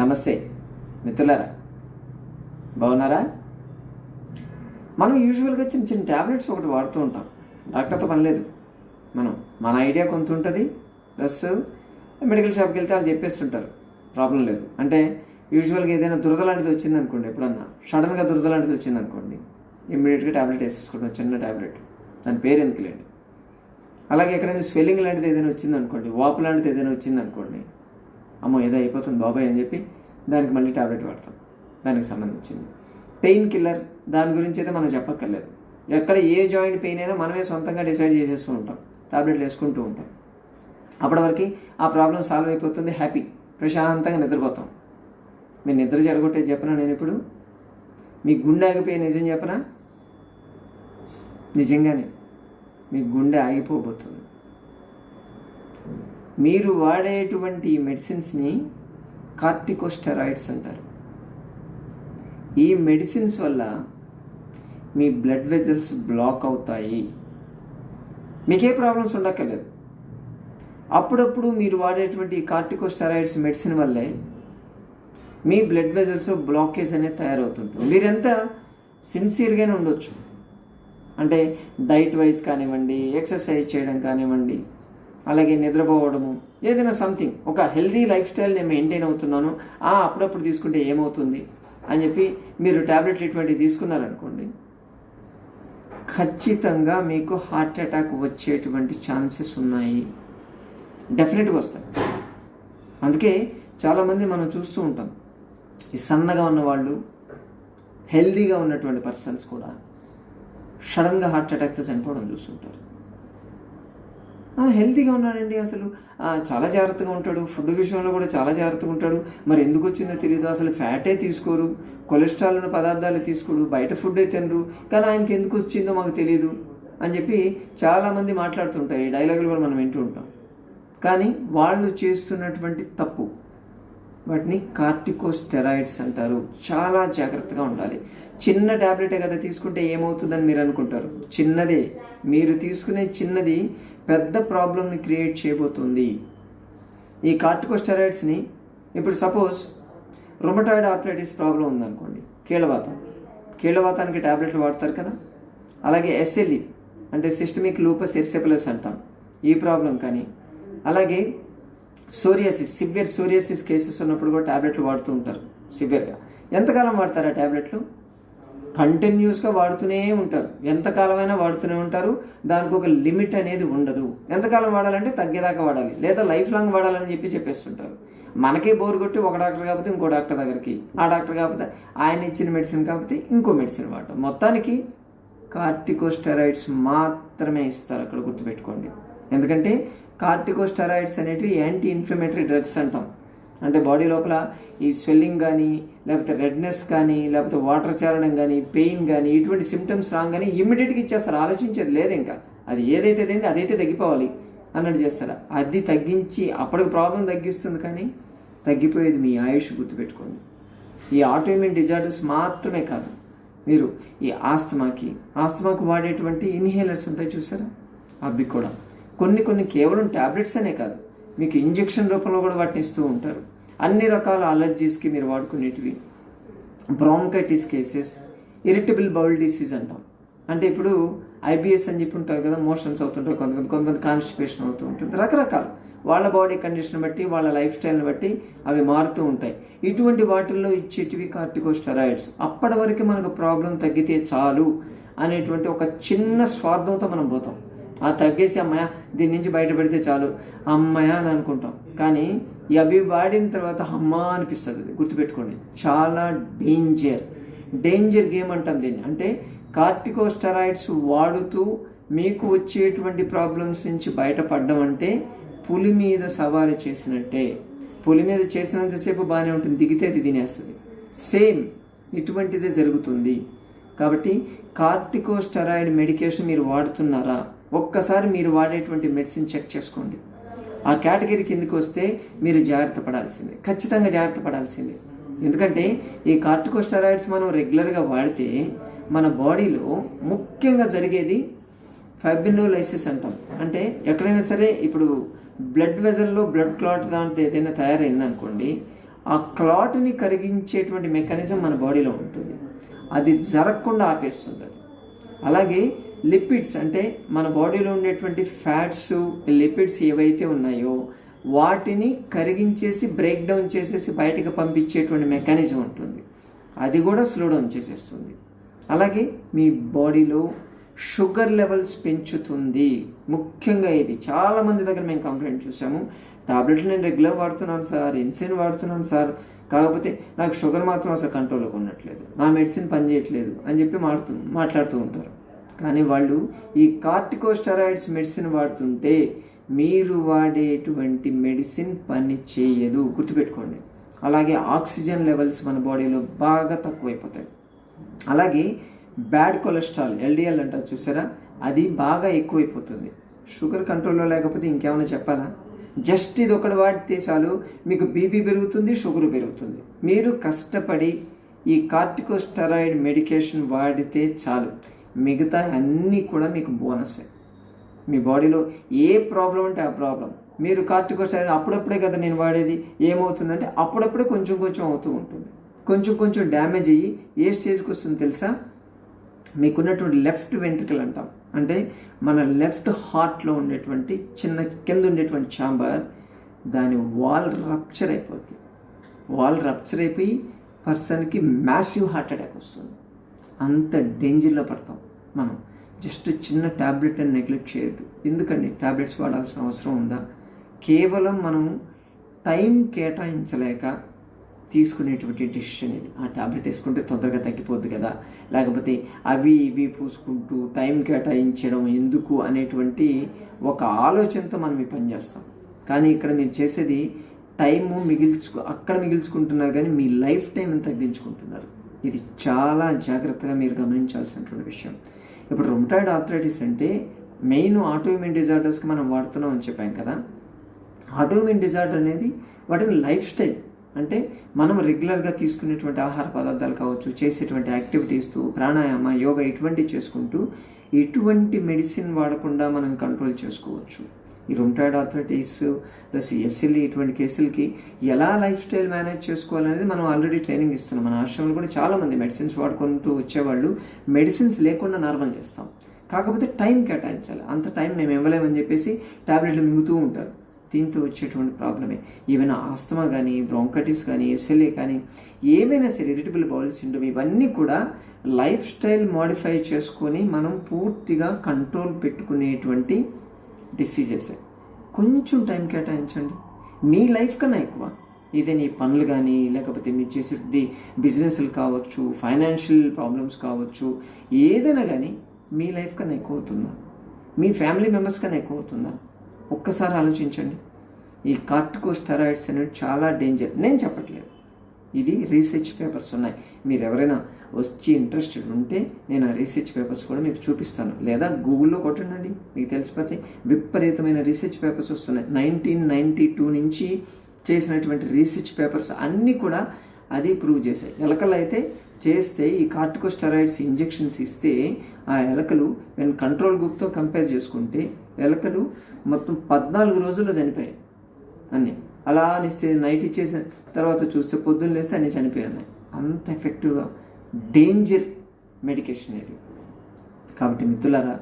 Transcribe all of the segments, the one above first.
నమస్తే. మిత్రులారా బాగున్నారా? మనం యూజువల్గా చిన్న చిన్న ట్యాబ్లెట్స్ ఒకటి వాడుతూ ఉంటాం. డాక్టర్తో పని లేదు. మనం మన ఐడియా కొంత ఉంటుంది ప్లస్ మెడికల్ షాప్కి వెళ్తే వాళ్ళు చెప్పేస్తుంటారు. ప్రాబ్లం లేదు. అంటే యూజువల్గా ఏదైనా దురద లాంటిది వచ్చింది అనుకోండి ఎప్పుడన్నా సడన్గా దురద లాంటిది వచ్చింది అనుకోండి ఇమ్మీడియట్గా ట్యాబ్లెట్ వేసేసుకుంటాం చిన్న ట్యాబ్లెట్ దాని పేరు ఎందుకులేండి? అలాగే ఎక్కడైనా స్వెల్లింగ్ లాంటిది ఏదైనా వచ్చింది అనుకోండి వాపు లాంటిది ఏదైనా వచ్చింది అనుకోండి అమ్మో ఏదో అయిపోతుంది బాబాయ్ అని చెప్పి దానికి మళ్ళీ టాబ్లెట్ వాడతాం. దానికి సంబంధించింది. పెయిన్ కిల్లర్ దాని గురించి అయితే మనం చెప్పక్కర్లేదు. ఎక్కడ ఏ జాయింట్ పెయిన్ అయినా మనమే సొంతంగా డిసైడ్ చేసేస్తూ ఉంటాం. టాబ్లెట్లు వేసుకుంటూ ఉంటాం. అప్పటి వరకు ఆ ప్రాబ్లం సాల్వ్ అయిపోతుంది హ్యాపీ ప్రశాంతంగా నిద్రపోతాం. మీ నిద్ర జరగొట్టే చెప్పనా నేను ఇప్పుడు? మీ గుండె ఆగిపోయే నిజం చెప్పనా? నిజంగానే. మీ గుండె ఆగిపోబోతుంది. మీరు వాడేటువంటి మెడిసిన్స్ని కార్టికోస్టెరాయిడ్స్ అంటారు. ఈ మెడిసిన్స్ వల్ల మీ బ్లడ్ వెజల్స్ బ్లాక్ అవుతాయి. మీకే ప్రాబ్లమ్స్ ఉండక్కర్లేదు. అప్పుడప్పుడు మీరు వాడేటువంటి కార్టికోస్టెరాయిడ్స్ మెడిసిన్ వల్లే మీ బ్లడ్ వెజల్స్ బ్లాకేజ్ అనేది తయారవుతుంటుంది. మీరెంత సిన్సియర్గానే ఉండొచ్చు. అంటే డైట్ వైజ్ కానివ్వండి ఎక్సర్సైజ్ చేయడం కానివ్వండి అలాగే నిద్రపోవడము ఏదైనా సంథింగ్ ఒక హెల్దీ లైఫ్ స్టైల్ నేను మెయింటైన్ అవుతున్నాను ఆ అప్పుడప్పుడు తీసుకుంటే ఏమవుతుంది? అని చెప్పి మీరు ట్యాబ్లెట్ ట్రీట్మెంట్ తీసుకున్నారనుకోండి ఖచ్చితంగా మీకు హార్ట్ అటాక్ వచ్చేటువంటి ఛాన్సెస్ ఉన్నాయి. డెఫినెట్గా వస్తాయి. అందుకే చాలామంది మనం చూస్తూ ఉంటాం ఈ సన్నగా ఉన్నవాళ్ళు హెల్దీగా ఉన్నటువంటి పర్సన్స్ కూడా సడన్గా హార్ట్ అటాక్తో చనిపోవడం చూస్తుంటారు. హెల్తీగా ఉన్నాడండి అసలు. చాలా జాగ్రత్తగా ఉంటాడు. ఫుడ్ విషయంలో కూడా చాలా జాగ్రత్తగా ఉంటాడు. మరి ఎందుకు వచ్చిందో తెలియదు అసలు ఫ్యాటే తీసుకోరు. కొలెస్ట్రాల్ ఉన్న పదార్థాలు తీసుకోడు బయట ఫుడ్డే తినరు. కానీ ఆయనకి ఎందుకు వచ్చిందో మాకు తెలియదు అని చెప్పి చాలామంది మాట్లాడుతుంటాయి ఈ డైలాగులు కూడా మనం వింటూ ఉంటాం. కానీ వాళ్ళు చేస్తున్నటువంటి తప్పు వాటిని కార్టికోస్టెరాయిడ్స్ అంటారు. చాలా జాగ్రత్తగా ఉండాలి. చిన్న ట్యాబ్లెటే కదా తీసుకుంటే ఏమవుతుందని మీరు అనుకుంటారు. చిన్నదే. మీరు తీసుకునే చిన్నది పెద్ద ప్రాబ్లమ్ని క్రియేట్ చేయబోతుంది. ఈ కార్టికోస్టెరాయిడ్స్ని ఇప్పుడు సపోజ్ రొమటాయిడ్ ఆర్థరైటిస్ ప్రాబ్లం ఉందనుకోండి. కీళ్ళవాతం కీళ్ళవాతానికి ట్యాబ్లెట్లు వాడతారు కదా. అలాగే ఎస్ఎల్ఈ అంటే సిస్టమిక్ లూపస్ ఎర్సెపలస్ అంటాం. ఈ ప్రాబ్లం కానీ. అలాగే సోరియాసిస్ సివియర్ సోరియాసిస్ కేసెస్ ఉన్నప్పుడు కూడా ట్యాబ్లెట్లు వాడుతూ ఉంటారు సివియర్గా ఎంతకాలం వాడతారు ఆ ట్యాబ్లెట్లు కంటిన్యూస్గా వాడుతూనే ఉంటారు. ఎంతకాలమైనా వాడుతూనే ఉంటారు. దానికి ఒక లిమిట్ అనేది ఉండదు. ఎంతకాలం వాడాలంటే తగ్గేదాకా వాడాలి. లేదా లైఫ్ లాంగ్ వాడాలని చెప్పి చెప్పేస్తుంటారు. మనకే బోర్ కొట్టి ఒక డాక్టర్ కాకపోతే ఇంకో డాక్టర్ దగ్గరికి ఆ డాక్టర్ కాకపోతే ఆయన ఇచ్చిన మెడిసిన్ కాకపోతే ఇంకో మెడిసిన్ వాడటం. మొత్తానికి కార్టికోస్టెరాయిడ్స్ మాత్రమే ఇస్తారు అక్కడ గుర్తుపెట్టుకోండి. ఎందుకంటే కార్టికోస్టెరాయిడ్స్ అనేటివి యాంటీ ఇన్ఫ్లమేటరీ డ్రగ్స్ అంటాం. అంటే బాడీ లోపల ఈ స్వెల్లింగ్ కానీ లేకపోతే రెడ్నెస్ కానీ లేకపోతే వాటర్ చేరడం కానీ పెయిన్ కానీ ఇటువంటి సిమ్టమ్స్ రాగానే ఇమ్మీడియట్గా ఇచ్చేస్తారు. ఆలోచించేది లేదు ఇంకా. అది ఏదైతే అయింది అదైతే తగ్గిపోవాలి అన్నట్టు చేస్తారు. అది తగ్గించి అప్పటికి ప్రాబ్లం తగ్గిస్తుంది కానీ తగ్గిపోయేది మీ ఆయుష్ గుర్తుపెట్టుకోండి. ఈ ఆటోమిన్ డిజార్డర్స్ మాత్రమే కాదు. మీరు ఈ ఆస్తమాకి ఆస్తమాకు వాడేటువంటి ఇన్హేలర్స్ ఉంటాయి చూసారా? అవి కూడా. కొన్ని కొన్ని కేవలం ట్యాబ్లెట్స్ అనే కాదు. మీకు ఇంజెక్షన్ రూపంలో కూడా వాటిని ఇస్తూ ఉంటారు. అన్ని రకాల అలర్జీస్కి మీరు వాడుకునేటివి. Bronchitis cases irritable bowel disease అంటాం. అంటే ఇప్పుడు ఐబిఎస్ అని చెప్పి ఉంటారు కదా మోషన్స్ అవుతుంటాయి కొంతమంది కొంతమంది కాన్స్టిపేషన్ అవుతూ ఉంటుంది. రకరకాలు వాళ్ళ బాడీ కండిషన్ బట్టి వాళ్ళ లైఫ్ స్టైల్ని బట్టి అవి మారుతూ ఉంటాయి. ఇటువంటి వాటిల్లో ఇచ్చేటివి కార్టికోస్టెరాయిడ్స్. అప్పటి వరకు మనకు ప్రాబ్లం తగ్గితే చాలు అనేటువంటి ఒక చిన్న స్వార్థంతో మనం పోతాం. ఆ తగ్గేసి అమ్మాయ దీని నుంచి బయటపడితే చాలు. అమ్మాయ అని అనుకుంటాం. కానీ ఈ అవి వాడిన తర్వాత అమ్మా అనిపిస్తుంది అది గుర్తుపెట్టుకోండి. చాలా డేంజర్. డేంజర్ గేమ్ అంటాం దీన్ని. అంటే కార్టికోస్టెరాయిడ్స్ వాడుతూ మీకు వచ్చేటువంటి ప్రాబ్లమ్స్ నుంచి బయటపడడం అంటే పులి మీద సవారీ చేసినట్టే. పులి మీద చేసినంతసేపు బాగానే ఉంటుంది దిగితే అది తినేస్తుంది. సేమ్ ఇటువంటిదే జరుగుతుంది. కాబట్టి కార్టికోస్టెరాయిడ్ మెడికేషన్ మీరు వాడుతున్నారా? ఒక్కసారి మీరు వాడేటువంటి మెడిసిన్ చెక్ చేసుకోండి. ఆ కేటగిరీ కిందకి వస్తే మీరు జాగ్రత్త పడాల్సిందే. ఖచ్చితంగా జాగ్రత్త పడాల్సిందే. ఎందుకంటే ఈ కార్టికోస్టెరాయిడ్స్ మనం రెగ్యులర్గా వాడితే మన బాడీలో ముఖ్యంగా జరిగేది ఫైబ్రినోలైసిస్ అంటాం. అంటే ఎక్కడైనా సరే ఇప్పుడు బ్లడ్ వెజల్లో బ్లడ్ క్లాట్ దాంట్లో ఏదైనా తయారైందనుకోండి ఆ క్లాట్ని కరిగించేటువంటి మెకానిజం మన బాడీలో ఉంటుంది. అది జరగకుండా ఆపేస్తుంది. అలాగే లిపిడ్స్ అంటే మన బాడీలో ఉండేటువంటి ఫ్యాట్స్ లిపిడ్స్ ఏవైతే ఉన్నాయో వాటిని కరిగించేసి బ్రేక్ డౌన్ చేసేసి బయటకు పంపించేటువంటి మెకానిజం ఉంటుంది. అది కూడా స్లో డౌన్ చేసేస్తుంది. అలాగే మీ బాడీలో షుగర్ లెవెల్స్ పెంచుతుంది. ముఖ్యంగా ఇది చాలామంది దగ్గర మేము కంప్లైంట్ చూసాము. టాబ్లెట్లు నేను రెగ్యులర్ వాడుతున్నాను సార్ ఇన్సులిన్ వాడుతున్నాను సార్. కాకపోతే నాకు షుగర్ మాత్రం అసలు కంట్రోల్లోకి ఉండట్లేదు. నా మెడిసిన్ పనిచేయట్లేదు అని చెప్పి మాడుతూ మాట్లాడుతూ ఉంటారు. కానీ వాళ్ళు ఈ కార్టికోస్టెరాయిడ్స్ మెడిసిన్ వాడుతుంటే మీరు వాడేటువంటి మెడిసిన్ పని చేయదు. గుర్తుపెట్టుకోండి. అలాగే ఆక్సిజన్ లెవెల్స్ మన బాడీలో బాగా తక్కువైపోతాయి. అలాగే బ్యాడ్ కొలెస్ట్రాల్ ఎల్డిఎల్ అంటారు చూసారా? అది బాగా ఎక్కువైపోతుంది. షుగర్ కంట్రోల్లో లేకపోతే ఇంకేమైనా చెప్పాలా? జస్ట్ ఇది ఒకటి వాడితే చాలు మీకు బీపీ పెరుగుతుంది షుగర్ పెరుగుతుంది. మీరు కష్టపడి ఈ కార్టికోస్టెరాయిడ్ మెడికేషన్ వాడితే చాలు. మిగతా అన్నీ కూడా మీకు బోనసే. మీ బాడీలో ఏ ప్రాబ్లం అంటే ఆ ప్రాబ్లం. మీరు కార్టికోస్టెరాయిడ్ అప్పుడప్పుడే కదా నేను వాడేది ఏమవుతుందంటే అప్పుడప్పుడే కొంచెం కొంచెం అవుతూ ఉంటుంది. కొంచెం కొంచెం డ్యామేజ్ అయ్యి ఏ స్టేజ్కి వస్తుంది తెలుసా? మీకున్నటువంటి లెఫ్ట్ వెంట్రికల్ అంటాం. అంటే మన లెఫ్ట్ హార్ట్లో ఉండేటువంటి చిన్న కింద ఉండేటువంటి ఛాంబర్ దాని వాల్ రప్చర్ అయిపోద్ది. వాల్ రప్చర్ అయిపోయి పర్సన్కి మ్యాసివ్ హార్ట్ అటాక్ వస్తుంది. అంత డేంజర్లో పడతాం మనం. జస్ట్ చిన్న ట్యాబ్లెట్ అని నెగ్లెక్ట్ చేయొద్దు. ఎందుకండి? ట్యాబ్లెట్స్ వాడాల్సిన అవసరం ఉందా? కేవలం మనం టైం కేటాయించలేక తీసుకునేటువంటి డెసిషన్ ఇది. ఆ టాబ్లెట్ వేసుకుంటే తొందరగా తగ్గిపోద్ది కదా. లేకపోతే అవి ఇవి పూసుకుంటూ టైం కేటాయించడం ఎందుకు అనేటువంటి ఒక ఆలోచనతో మనం ఈ పని చేస్తాం. కానీ ఇక్కడ మీరు చేసేది టైము మిగిల్చుకు అక్కడ మిగిల్చుకుంటున్నారు కానీ మీ లైఫ్ టైం తగ్గించుకుంటున్నారు. ఇది చాలా జాగ్రత్తగా మీరు గమనించాల్సినటువంటి విషయం. ఇప్పుడు రొమటాయిడ్ ఆర్థరైటిస్ అంటే మెయిన్ ఆటోఇమ్యూన్ డిజార్డర్స్కి మనం వాడుతున్నాం అని చెప్పాం కదా. ఆటోఇమ్యూన్ డిజార్డర్ అనేది వాటిని లైఫ్ స్టైల్ అంటే మనం రెగ్యులర్గా తీసుకునేటువంటి ఆహార పదార్థాలు కావచ్చు చేసేటువంటి యాక్టివిటీస్తో ప్రాణాయామ యోగా ఇటువంటివి చేసుకుంటూ ఎటువంటి మెడిసిన్ వాడకుండా మనం కంట్రోల్ చేసుకోవచ్చు. ఈ రొమటాయిడ్ ఆర్థరైటిస్ ప్లస్ ఎస్ఎల్ఈ ఇటువంటి కేసులకి ఎలా లైఫ్ స్టైల్ మేనేజ్ చేసుకోవాలనేది మనం ఆల్రెడీ ట్రైనింగ్ ఇస్తున్నాం. మన ఆశ్రమంలో కూడా చాలామంది మెడిసిన్స్ వాడుకుంటూ వచ్చేవాళ్ళు మెడిసిన్స్ లేకుండా నార్మల్ చేస్తాం. కాకపోతే టైం కేటాయించాలి. అంత టైం మేము ఇవ్వలేమని చెప్పేసి టాబ్లెట్లు మింగుతూ ఉంటారు. దీంతో వచ్చేటువంటి ప్రాబ్లమే. ఏమైనా ఆస్తమా కానీ బ్రోంకటిస్ కానీ ఎస్ఎల్ఏ కానీ ఏమైనా సరే ఇరిటబుల్ బౌల్ సిండ్రోమ్ ఇవన్నీ కూడా లైఫ్ స్టైల్ మోడిఫై చేసుకొని మనం పూర్తిగా కంట్రోల్ పెట్టుకునేటువంటి డిసీజెస్. కొంచెం టైం కేటాయించండి. మీ లైఫ్ కన్నా ఎక్కువ. ఇదే నీ పనులు కానీ లేకపోతే మీరు చేసేది బిజినెస్లు కావచ్చు ఫైనాన్షియల్ ప్రాబ్లమ్స్ కావచ్చు ఏదైనా కానీ మీ లైఫ్ కన్నా ఎక్కువ అవుతుందా? మీ ఫ్యామిలీ మెంబర్స్ కన్నా ఎక్కువ అవుతుందా? ఒక్కసారి ఆలోచించండి. ఈ కార్టికోస్టెరాయిడ్స్ అనేవి చాలా డేంజర్. నేను చెప్పట్లేదు. ఇది రీసెర్చ్ పేపర్స్ ఉన్నాయి. మీరు ఎవరైనా వచ్చి ఇంట్రెస్టెడ్ ఉంటే నేను ఆ రీసెర్చ్ పేపర్స్ కూడా మీకు చూపిస్తాను. లేదా గూగుల్లో కొట్టండి. మీకు తెలిసిపోతే విపరీతమైన రీసెర్చ్ పేపర్స్ వస్తున్నాయి. నైన్టీన్ నైంటీ టూ నుంచి చేసినటువంటి రీసెర్చ్ పేపర్స్ అన్నీ కూడా అది ప్రూవ్ చేశాయి. ఎలకలు అయితే చేస్తే ఈ కార్టికోస్టెరాయిడ్స్ ఇంజెక్షన్స్ ఇస్తే ఆ ఎలకలు నేను కంట్రోల్ గ్రూప్తో కంపేర్ చేసుకుంటే ఎలకలు మొత్తం పద్నాలుగు రోజుల్లో చనిపోయాయి. అన్నీ. అలా అనిస్తే నైట్ ఇచ్చేసిన తర్వాత చూస్తే పొద్దున్న లేస్తే అన్నీ చనిపోయాయి అంత ఎఫెక్టివ్గా డేంజర్ మెడికేషన్ ఇది. కాబట్టి మిత్రులారా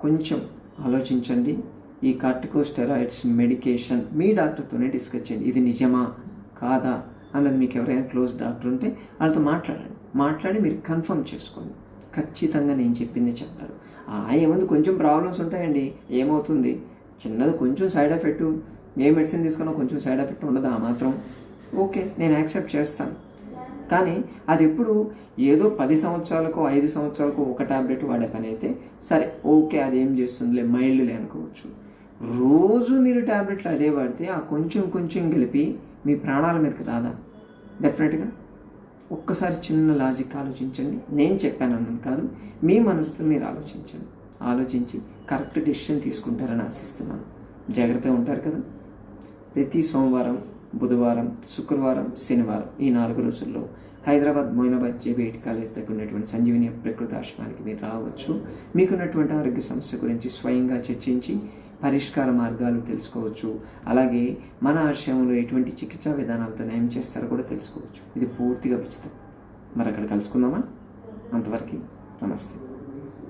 కొంచెం ఆలోచించండి. ఈ కార్టికోస్టెరాయిడ్స్ మెడికేషన్ మీ డాక్టర్తోనే డిస్కస్ చేయండి. ఇది నిజమా? కాదా? అన్నది మీకు ఎవరైనా క్లోజ్ డాక్టర్ ఉంటే వాళ్ళతో మాట్లాడండి. మాట్లాడి మీరు కన్ఫర్మ్ చేసుకోండి. ఖచ్చితంగా నేను చెప్పింది చెప్తారు ఆ ఏముంది? కొంచెం ప్రాబ్లమ్స్ ఉంటాయండి. ఏమవుతుంది? చిన్నది కొంచెం సైడ్ ఎఫెక్ట్ ఏ మెడిసిన్ తీసుకున్నా కొంచెం సైడ్ ఎఫెక్ట్ ఉండదు ఆ మాత్రం. ఓకే నేను యాక్సెప్ట్ చేస్తాను. కానీ అది ఎప్పుడు ఏదో పది సంవత్సరాలకు ఐదు సంవత్సరాలకు ఒక టాబ్లెట్ వాడే పని అయితే సరే ఓకే అది ఏం చేస్తుందిలే మైల్డ్లే అనుకోవచ్చు. రోజు మీరు ట్యాబ్లెట్లు అదే వాడితే ఆ కొంచెం కొంచెం కలిపి మీ ప్రాణాల మీదకి రాదా? డెఫినెట్గా ఒక్కసారి చిన్న లాజిక్ ఆలోచించండి. నేను చెప్పాను అన్నది కాదు మీ మనసుతో మీరు ఆలోచించండి. ఆలోచించి కరెక్ట్ డెసిషన్ తీసుకుంటారని ఆశిస్తున్నాను. జాగ్రత్తగా ఉంటారు కదా. ప్రతి సోమవారం బుధవారం శుక్రవారం శనివారం ఈ నాలుగు రోజుల్లో హైదరాబాద్ మోయినాబాద్ జేబీఐటి కాలేజ్ దగ్గర ఉన్నటువంటి సంజీవిని ప్రకృత ఆశ్రమానికి మీరు రావచ్చు. మీకున్నటువంటి ఆరోగ్య సమస్య గురించి స్వయంగా చర్చించి పరిష్కార మార్గాలు తెలుసుకోవచ్చు. అలాగే మన ఆశ్రమంలో ఎటువంటి చికిత్సా విధానాలతో నయం చేస్తారో కూడా తెలుసుకోవచ్చు. ఇది పూర్తిగా ఉచితం మరి అక్కడ కలుసుకుందామా? అంతవరకు నమస్తే.